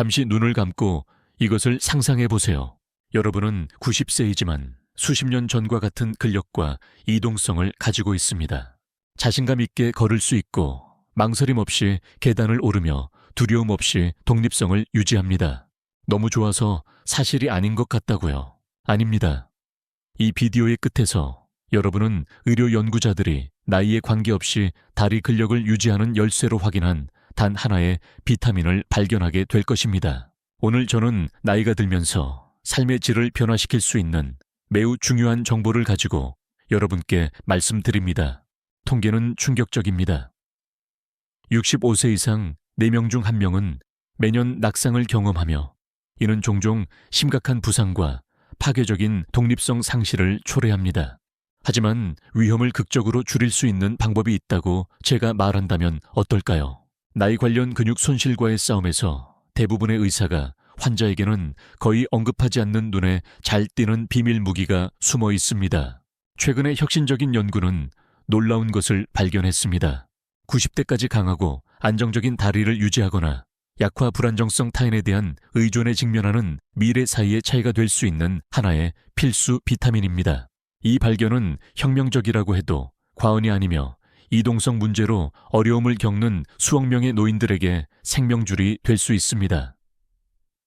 잠시 눈을 감고 이것을 상상해 보세요. 여러분은 90세이지만 수십 년 전과 같은 근력과 이동성을 가지고 있습니다. 자신감 있게 걸을 수 있고 망설임 없이 계단을 오르며 두려움 없이 독립성을 유지합니다. 너무 좋아서 사실이 아닌 것 같다고요. 아닙니다. 이 비디오의 끝에서 여러분은 의료 연구자들이 나이에 관계없이 다리 근력을 유지하는 열쇠로 확인한 단 하나의 비타민을 발견하게 될 것입니다. 오늘 저는 나이가 들면서 삶의 질을 변화시킬 수 있는 매우 중요한 정보를 가지고 여러분께 말씀드립니다. 통계는 충격적입니다. 65세 이상 4명 중 1명은 매년 낙상을 경험하며 이는 종종 심각한 부상과 파괴적인 독립성 상실을 초래합니다. 하지만 위험을 극적으로 줄일 수 있는 방법이 있다고 제가 말한다면 어떨까요? 나이 관련 근육 손실과의 싸움에서 대부분의 의사가 환자에게는 거의 언급하지 않는 눈에 잘 띄는 비밀 무기가 숨어 있습니다. 최근의 혁신적인 연구는 놀라운 것을 발견했습니다. 90대까지 강하고 안정적인 다리를 유지하거나 약화 불안정성 타인에 대한 의존에 직면하는 미래 사이의 차이가 될 수 있는 하나의 필수 비타민입니다. 이 발견은 혁명적이라고 해도 과언이 아니며 이동성 문제로 어려움을 겪는 수억 명의 노인들에게 생명줄이 될 수 있습니다.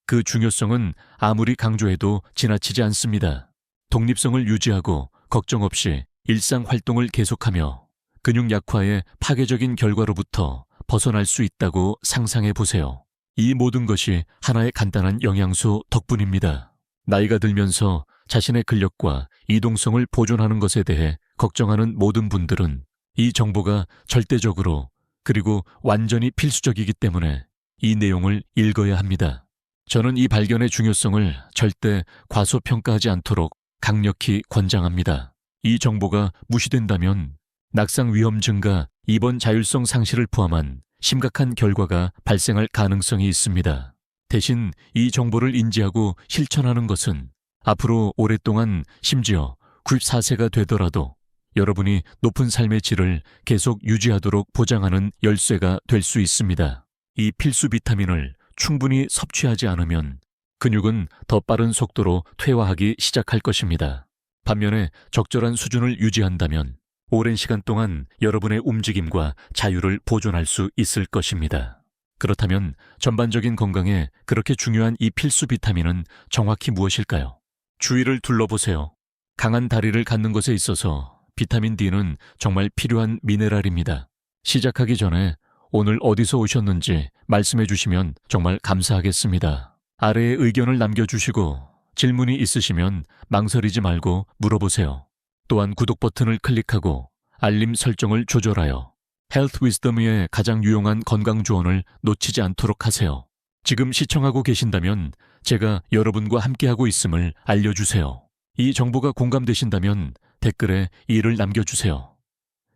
그 중요성은 아무리 강조해도 지나치지 않습니다. 독립성을 유지하고 걱정 없이 일상 활동을 계속하며 근육 약화의 파괴적인 결과로부터 벗어날 수 있다고 상상해 보세요. 이 모든 것이 하나의 간단한 영양소 덕분입니다. 나이가 들면서 자신의 근력과 이동성을 보존하는 것에 대해 걱정하는 모든 분들은 이 정보가 절대적으로 그리고 완전히 필수적이기 때문에 이 내용을 읽어야 합니다. 저는 이 발견의 중요성을 절대 과소평가하지 않도록 강력히 권장합니다. 이 정보가 무시된다면 낙상 위험 증가, 입원 자율성 상실을 포함한 심각한 결과가 발생할 가능성이 있습니다. 대신 이 정보를 인지하고 실천하는 것은 앞으로 오랫동안 심지어 94세가 되더라도 여러분이 높은 삶의 질을 계속 유지하도록 보장하는 열쇠가 될 수 있습니다. 이 필수 비타민을 충분히 섭취하지 않으면 근육은 더 빠른 속도로 퇴화하기 시작할 것입니다. 반면에 적절한 수준을 유지한다면 오랜 시간 동안 여러분의 움직임과 자유를 보존할 수 있을 것입니다. 그렇다면 전반적인 건강에 그렇게 중요한 이 필수 비타민은 정확히 무엇일까요? 주위를 둘러보세요. 강한 다리를 갖는 것에 있어서 비타민 D는 정말 필요한 미네랄입니다. 시작하기 전에 오늘 어디서 오셨는지 말씀해 주시면 정말 감사하겠습니다. 아래에 의견을 남겨주시고 질문이 있으시면 망설이지 말고 물어보세요. 또한 구독 버튼을 클릭하고 알림 설정을 조절하여 헬스 위즈덤의 가장 유용한 건강 조언을 놓치지 않도록 하세요. 지금 시청하고 계신다면 제가 여러분과 함께하고 있음을 알려주세요. 이 정보가 공감되신다면 댓글에 이를 남겨주세요.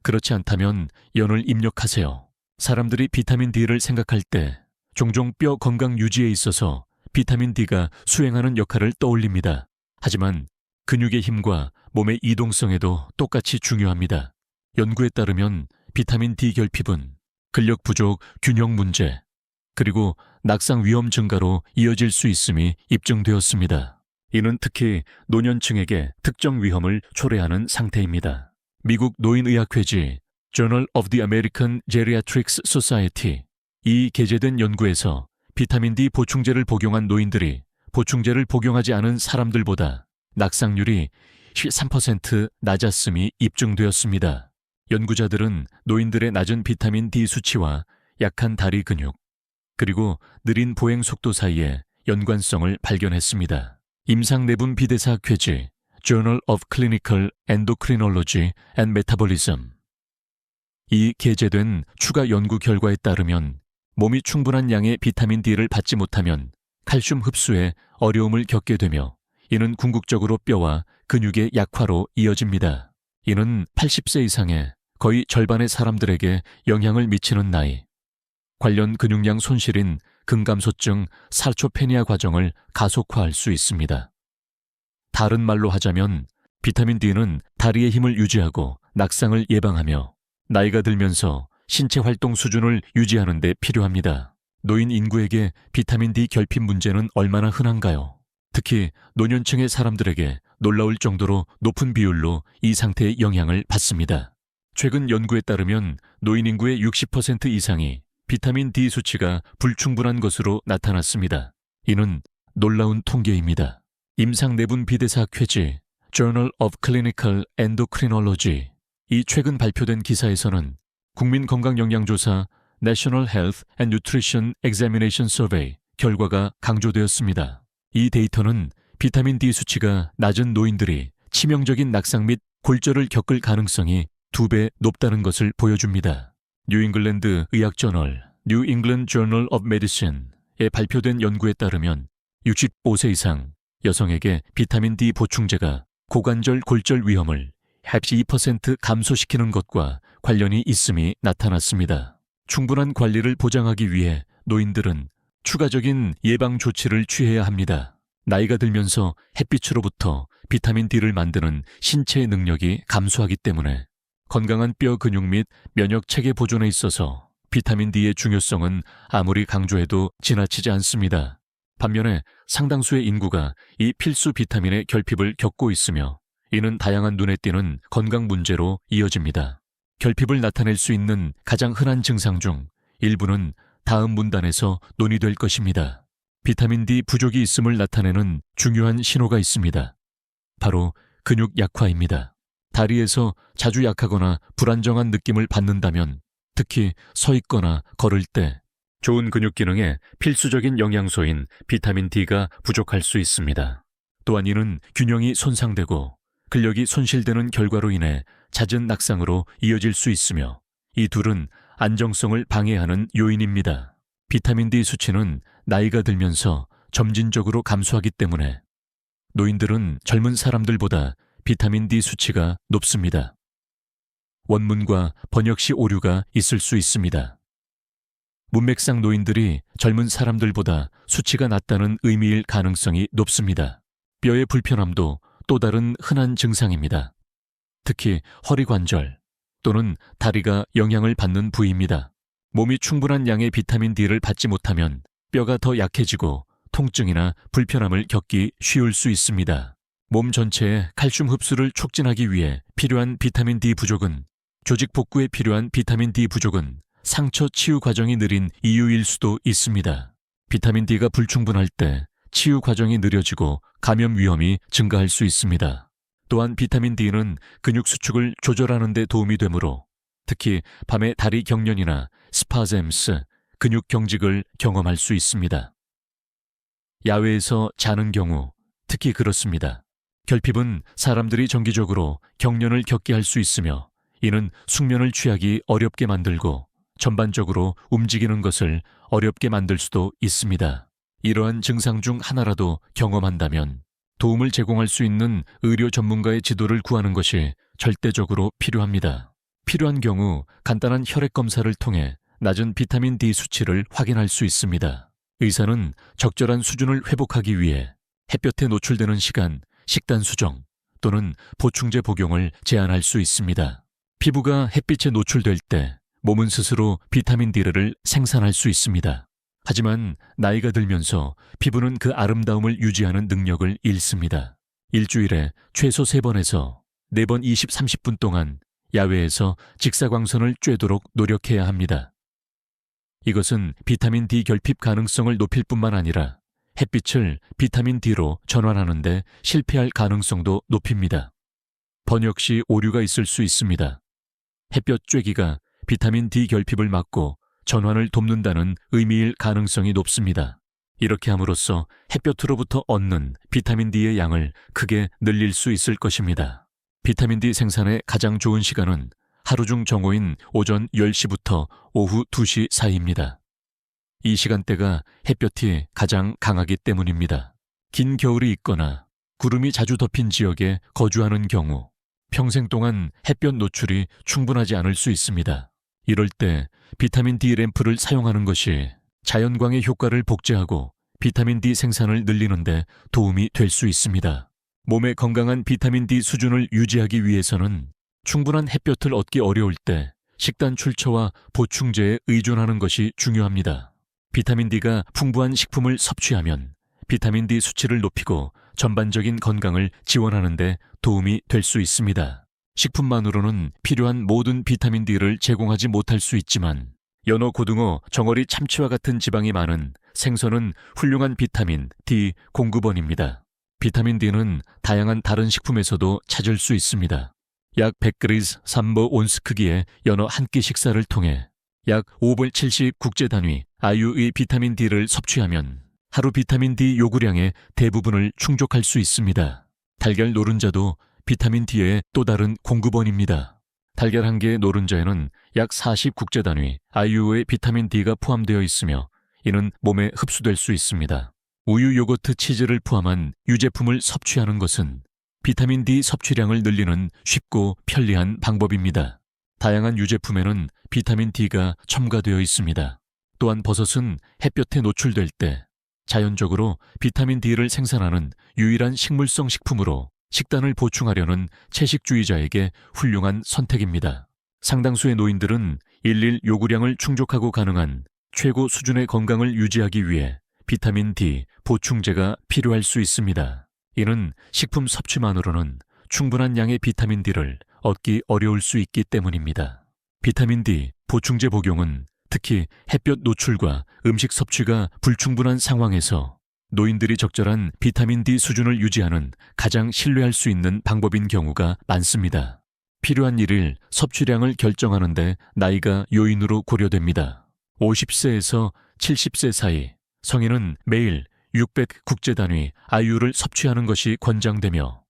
그렇지 않다면 연을 입력하세요. 사람들이 비타민 D를 생각할 때 종종 뼈 건강 유지에 있어서 비타민 D가 수행하는 역할을 떠올립니다. 하지만 근육의 힘과 몸의 이동성에도 똑같이 중요합니다. 연구에 따르면 비타민 D 결핍은 근력 부족, 균형 문제, 그리고 낙상 위험 증가로 이어질 수 있음이 입증되었습니다. 이는 특히 노년층에게 특정 위험을 초래하는 상태입니다. 미국 노인의학회지 Journal of the American Geriatrics Society 이 게재된 연구에서 비타민 D 보충제를 복용한 노인들이 보충제를 복용하지 않은 사람들보다 낙상률이 13% 낮았음이 입증되었습니다. 연구자들은 노인들의 낮은 비타민 D 수치와 약한 다리 근육, 그리고 느린 보행 속도 사이에 연관성을 발견했습니다. 임상내분 비대사 퀴즈 Journal of Clinical Endocrinology and Metabolism 이 게재된 추가 연구 결과에 따르면 몸이 충분한 양의 비타민 D를 받지 못하면 칼슘 흡수에 어려움을 겪게 되며 이는 궁극적으로 뼈와 근육의 약화로 이어집니다. 이는 80세 이상의 거의 절반의 사람들에게 영향을 미치는 나이. 관련 근육량 손실인 근감소증 살초페니아 과정을 가속화할 수 있습니다. 다른 말로 하자면 비타민 D는 다리의 힘을 유지하고 낙상을 예방하며 나이가 들면서 신체 활동 수준을 유지하는 데 필요합니다. 노인 인구에게 비타민 D 결핍 문제는 얼마나 흔한가요? 특히 노년층의 사람들에게 놀라울 정도로 높은 비율로 이 상태의 영향을 받습니다. 최근 연구에 따르면 노인 인구의 60% 이상이 비타민 D 수치가 불충분한 것으로 나타났습니다. 이는 놀라운 통계입니다. 임상내분 비대사 쾌지 Journal of Clinical Endocrinology 이 최근 발표된 기사에서는 국민건강영양조사 National Health and Nutrition Examination Survey 결과가 강조되었습니다. 이 데이터는 비타민 D 수치가 낮은 노인들이 치명적인 낙상 및 골절을 겪을 가능성이 두 배 높다는 것을 보여줍니다. 뉴잉글랜드 의학저널 New England Journal of Medicine에 발표된 연구에 따르면 65세 이상 여성에게 비타민 D 보충제가 고관절 골절 위험을 12% 감소시키는 것과 관련이 있음이 나타났습니다. 충분한 관리를 보장하기 위해 노인들은 추가적인 예방 조치를 취해야 합니다. 나이가 들면서 햇빛으로부터 비타민 D를 만드는 신체의 능력이 감소하기 때문에 건강한 뼈 근육 및 면역 체계 보존에 있어서 비타민 D의 중요성은 아무리 강조해도 지나치지 않습니다. 반면에 상당수의 인구가 이 필수 비타민의 결핍을 겪고 있으며 이는 다양한 눈에 띄는 건강 문제로 이어집니다. 결핍을 나타낼 수 있는 가장 흔한 증상 중 일부는 다음 문단에서 논의될 것입니다. 비타민 D 부족이 있음을 나타내는 중요한 신호가 있습니다. 바로 근육 약화입니다. 다리에서 자주 약하거나 불안정한 느낌을 받는다면 특히 서 있거나 걸을 때 좋은 근육 기능에 필수적인 영양소인 비타민 D가 부족할 수 있습니다. 또한 이는 균형이 손상되고 근력이 손실되는 결과로 인해 잦은 낙상으로 이어질 수 있으며 이 둘은 안정성을 방해하는 요인입니다. 비타민 D 수치는 나이가 들면서 점진적으로 감소하기 때문에 노인들은 젊은 사람들보다 비타민 D 수치가 높습니다. 원문과 번역 시 오류가 있을 수 있습니다. 문맥상 노인들이 젊은 사람들보다 수치가 낮다는 의미일 가능성이 높습니다. 뼈의 불편함도 또 다른 흔한 증상입니다. 특히 허리 관절 또는 다리가 영향을 받는 부위입니다. 몸이 충분한 양의 비타민 D를 받지 못하면 뼈가 더 약해지고 통증이나 불편함을 겪기 쉬울 수 있습니다. 몸 전체의 칼슘 흡수를 촉진하기 위해 필요한 비타민 D 부족은 조직 복구에 필요한 비타민 D 부족은 상처 치유 과정이 느린 이유일 수도 있습니다. 비타민 D가 불충분할 때 치유 과정이 느려지고 감염 위험이 증가할 수 있습니다. 또한 비타민 D는 근육 수축을 조절하는 데 도움이 되므로 특히 밤에 다리 경련이나 스파젬스, 근육 경직을 경험할 수 있습니다. 야외에서 자는 경우 특히 그렇습니다. 결핍은 사람들이 정기적으로 경련을 겪게 할 수 있으며 이는 숙면을 취하기 어렵게 만들고 전반적으로 움직이는 것을 어렵게 만들 수도 있습니다. 이러한 증상 중 하나라도 경험한다면 도움을 제공할 수 있는 의료 전문가의 지도를 구하는 것이 절대적으로 필요합니다. 필요한 경우 간단한 혈액 검사를 통해 낮은 비타민 D 수치를 확인할 수 있습니다. 의사는 적절한 수준을 회복하기 위해 햇볕에 노출되는 시간, 식단 수정 또는 보충제 복용을 제한할 수 있습니다. 피부가 햇빛에 노출될 때 몸은 스스로 비타민 D를 생산할 수 있습니다. 하지만 나이가 들면서 피부는 그 아름다움을 유지하는 능력을 잃습니다. 일주일에 최소 3번에서 4번 20, 30분 동안 야외에서 직사광선을 쬐도록 노력해야 합니다. 이것은 비타민 D 결핍 가능성을 높일 뿐만 아니라 햇빛을 비타민 D로 전환하는데 실패할 가능성도 높입니다. 번역 시 오류가 있을 수 있습니다. 햇볕 쬐기가 비타민 D 결핍을 막고 전환을 돕는다는 의미일 가능성이 높습니다. 이렇게 함으로써 햇볕으로부터 얻는 비타민 D의 양을 크게 늘릴 수 있을 것입니다. 비타민 D 생산의 가장 좋은 시간은 하루 중 정오인 오전 10시부터 오후 2시 사이입니다. 이 시간대가 햇볕이 가장 강하기 때문입니다. 긴 겨울이 있거나 구름이 자주 덮인 지역에 거주하는 경우 평생 동안 햇볕 노출이 충분하지 않을 수 있습니다. 이럴 때 비타민 D 램프를 사용하는 것이 자연광의 효과를 복제하고 비타민 D 생산을 늘리는데 도움이 될 수 있습니다. 몸의 건강한 비타민 D 수준을 유지하기 위해서는 충분한 햇볕을 얻기 어려울 때 식단 출처와 보충제에 의존하는 것이 중요합니다. 비타민 D가 풍부한 식품을 섭취하면 비타민 D 수치를 높이고 전반적인 건강을 지원하는데 도움이 될 수 있습니다. 식품만으로는 필요한 모든 비타민 D를 제공하지 못할 수 있지만 연어, 고등어, 정어리, 참치와 같은 지방이 많은 생선은 훌륭한 비타민 D 공급원입니다. 비타민 D는 다양한 다른 식품에서도 찾을 수 있습니다. 약 100그리스 3보 온스 크기의 연어 한 끼 식사를 통해 약 5벌 70 국제 단위 아유의 비타민 D를 섭취하면 하루 비타민 D 요구량의 대부분을 충족할 수 있습니다. 달걀 노른자도 비타민 D의 또 다른 공급원입니다. 달걀 한 개의 노른자에는 약 40 국제 단위 아유의 비타민 D가 포함되어 있으며 이는 몸에 흡수될 수 있습니다. 우유, 요거트, 치즈를 포함한 유제품을 섭취하는 것은 비타민 D 섭취량을 늘리는 쉽고 편리한 방법입니다. 다양한 유제품에는 비타민 D가 첨가되어 있습니다. 또한 버섯은 햇볕에 노출될 때 자연적으로 비타민 D를 생산하는 유일한 식물성 식품으로 식단을 보충하려는 채식주의자에게 훌륭한 선택입니다. 상당수의 노인들은 일일 요구량을 충족하고 가능한 최고 수준의 건강을 유지하기 위해 비타민 D 보충제가 필요할 수 있습니다. 이는 식품 섭취만으로는 충분한 양의 비타민 D를 얻기 어려울 수 있기 때문입니다. 비타민 D 보충제 복용은 특히 햇볕 노출과 음식 섭취가 불충분한 상황에서 노인들이 적절한 비타민 D 수준을 유지하는 가장 신뢰할 수 있는 방법인 경우가 많습니다. 필요한 일일 섭취량을 결정하는데 나이가 요인으로 고려됩니다. 50세에서 70세 사이 성인은 매일 600 국제 단위 아유를 섭취하는 것이 권장되며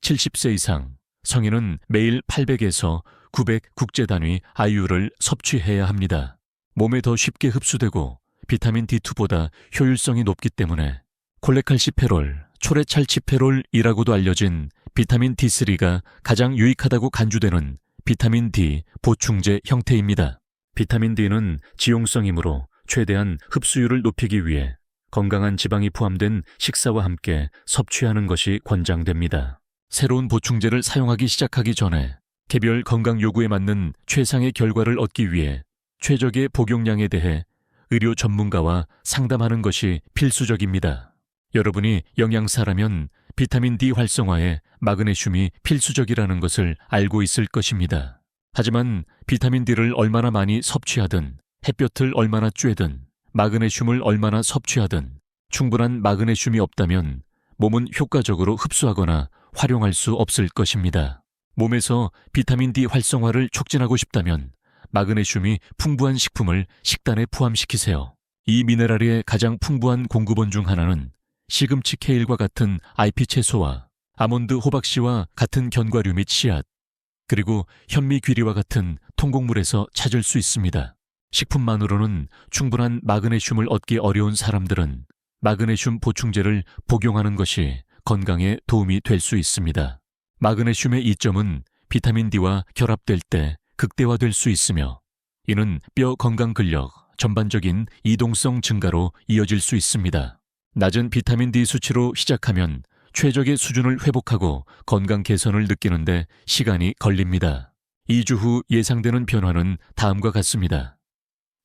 70세 이상 성인은 매일 800에서 900 국제 단위 아유를 섭취해야 합니다. 몸에 더 쉽게 흡수되고 비타민 D2보다 효율성이 높기 때문에 콜레칼시페롤, 초레찰치페롤이라고도 알려진 비타민 D3가 가장 유익하다고 간주되는 비타민 D 보충제 형태입니다. 비타민 D는 지용성이므로 최대한 흡수율을 높이기 위해 건강한 지방이 포함된 식사와 함께 섭취하는 것이 권장됩니다. 새로운 보충제를 사용하기 시작하기 전에 개별 건강 요구에 맞는 최상의 결과를 얻기 위해 최적의 복용량에 대해 의료 전문가와 상담하는 것이 필수적입니다. 여러분이 영양사라면 비타민 D 활성화에 마그네슘이 필수적이라는 것을 알고 있을 것입니다. 하지만 비타민 D를 얼마나 많이 섭취하든 햇볕을 얼마나 쬐든 마그네슘을 얼마나 섭취하든 충분한 마그네슘이 없다면 몸은 효과적으로 흡수하거나 활용할 수 없을 것입니다. 몸에서 비타민 D 활성화를 촉진하고 싶다면 마그네슘이 풍부한 식품을 식단에 포함시키세요. 이 미네랄의 가장 풍부한 공급원 중 하나는 시금치 케일과 같은 IP 채소와 아몬드 호박씨와 같은 견과류 및 씨앗, 그리고 현미 귀리와 같은 통곡물에서 찾을 수 있습니다. 식품만으로는 충분한 마그네슘을 얻기 어려운 사람들은 마그네슘 보충제를 복용하는 것이 건강에 도움이 될 수 있습니다. 마그네슘의 이점은 비타민 D와 결합될 때 극대화될 수 있으며 이는 뼈 건강 근력, 전반적인 이동성 증가로 이어질 수 있습니다. 낮은 비타민 D 수치로 시작하면 최적의 수준을 회복하고 건강 개선을 느끼는데 시간이 걸립니다. 2주 후 예상되는 변화는 다음과 같습니다.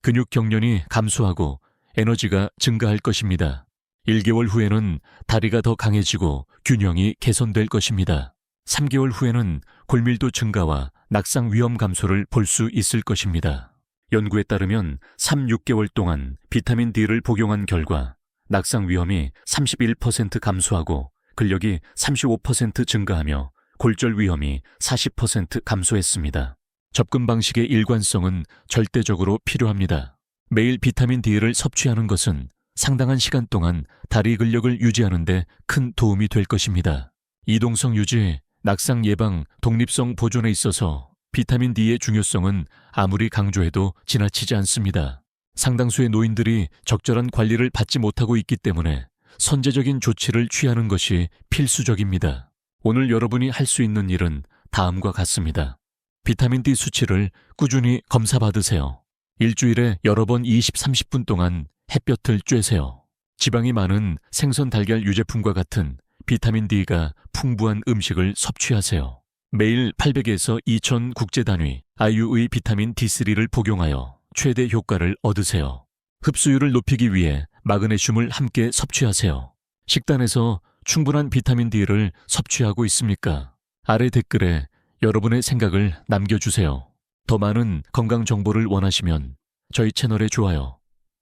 근육 경련이 감소하고 에너지가 증가할 것입니다. 1개월 후에는 다리가 더 강해지고 균형이 개선될 것입니다. 3개월 후에는 골밀도 증가와 낙상 위험 감소를 볼 수 있을 것입니다. 연구에 따르면 3, 6개월 동안 비타민 D를 복용한 결과 낙상 위험이 31% 감소하고 근력이 35% 증가하며 골절 위험이 40% 감소했습니다. 접근 방식의 일관성은 절대적으로 필요합니다. 매일 비타민 D를 섭취하는 것은 상당한 시간 동안 다리 근력을 유지하는데 큰 도움이 될 것입니다. 이동성 유지, 낙상 예방, 독립성 보존에 있어서 비타민 D의 중요성은 아무리 강조해도 지나치지 않습니다. 상당수의 노인들이 적절한 관리를 받지 못하고 있기 때문에 선제적인 조치를 취하는 것이 필수적입니다. 오늘 여러분이 할 수 있는 일은 다음과 같습니다. 비타민 D 수치를 꾸준히 검사받으세요. 일주일에 여러 번 20, 30분 동안 햇볕을 쬐세요. 지방이 많은 생선 달걀 유제품과 같은 비타민 D가 풍부한 음식을 섭취하세요. 매일 800에서 2000 국제 단위 아유의 비타민 D3를 복용하여 최대 효과를 얻으세요. 흡수율을 높이기 위해 마그네슘을 함께 섭취하세요. 식단에서 충분한 비타민 D를 섭취하고 있습니까? 아래 댓글에 여러분의 생각을 남겨주세요. 더 많은 건강 정보를 원하시면 저희 채널에 좋아요,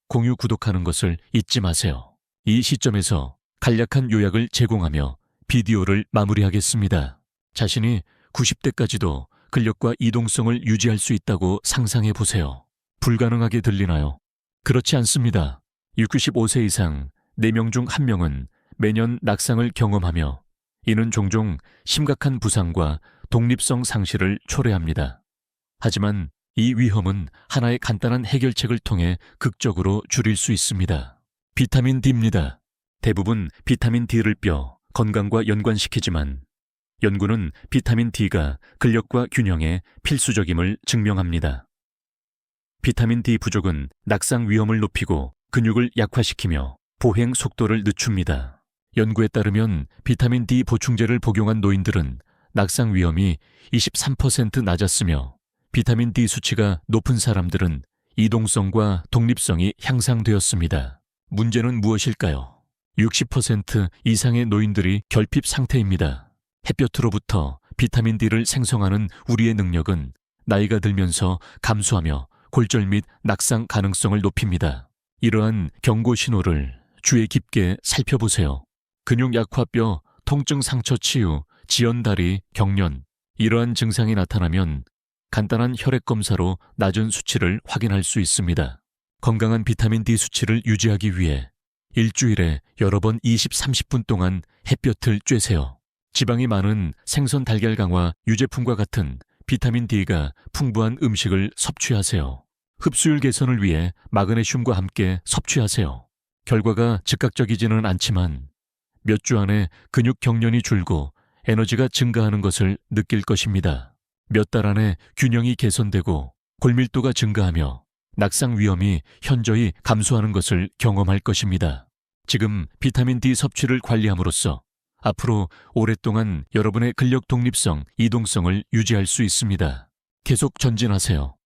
공유, 구독하는 것을 잊지 마세요. 이 시점에서 간략한 요약을 제공하며 비디오를 마무리하겠습니다. 자신이 90대까지도 근력과 이동성을 유지할 수 있다고 상상해 보세요. 불가능하게 들리나요? 그렇지 않습니다. 65세 이상 4명 중 1명은 매년 낙상을 경험하며 이는 종종 심각한 부상과 독립성 상실을 초래합니다. 하지만 이 위험은 하나의 간단한 해결책을 통해 극적으로 줄일 수 있습니다. 비타민 D입니다. 대부분 비타민 D를 뼈, 건강과 연관시키지만 연구는 비타민 D가 근력과 균형에 필수적임을 증명합니다. 비타민 D 부족은 낙상 위험을 높이고 근육을 약화시키며 보행 속도를 늦춥니다. 연구에 따르면 비타민 D 보충제를 복용한 노인들은 낙상 위험이 23% 낮았으며 비타민 D 수치가 높은 사람들은 이동성과 독립성이 향상되었습니다. 문제는 무엇일까요? 60% 이상의 노인들이 결핍 상태입니다. 햇볕으로부터 비타민 D를 생성하는 우리의 능력은 나이가 들면서 감소하며 골절 및 낙상 가능성을 높입니다. 이러한 경고 신호를 주의 깊게 살펴보세요. 근육 약화뼈, 통증 상처 치유, 지연다리, 경련, 이러한 증상이 나타나면 간단한 혈액 검사로 낮은 수치를 확인할 수 있습니다. 건강한 비타민 D 수치를 유지하기 위해 일주일에 여러 번 20, 30분 동안 햇볕을 쬐세요. 지방이 많은 생선 달걀 강화 유제품과 같은 비타민 D가 풍부한 음식을 섭취하세요. 흡수율 개선을 위해 마그네슘과 함께 섭취하세요. 결과가 즉각적이지는 않지만 몇 주 안에 근육 경련이 줄고 에너지가 증가하는 것을 느낄 것입니다. 몇 달 안에 균형이 개선되고 골밀도가 증가하며 낙상 위험이 현저히 감소하는 것을 경험할 것입니다. 지금 비타민 D 섭취를 관리함으로써 앞으로 오랫동안 여러분의 근력 독립성, 이동성을 유지할 수 있습니다. 계속 전진하세요.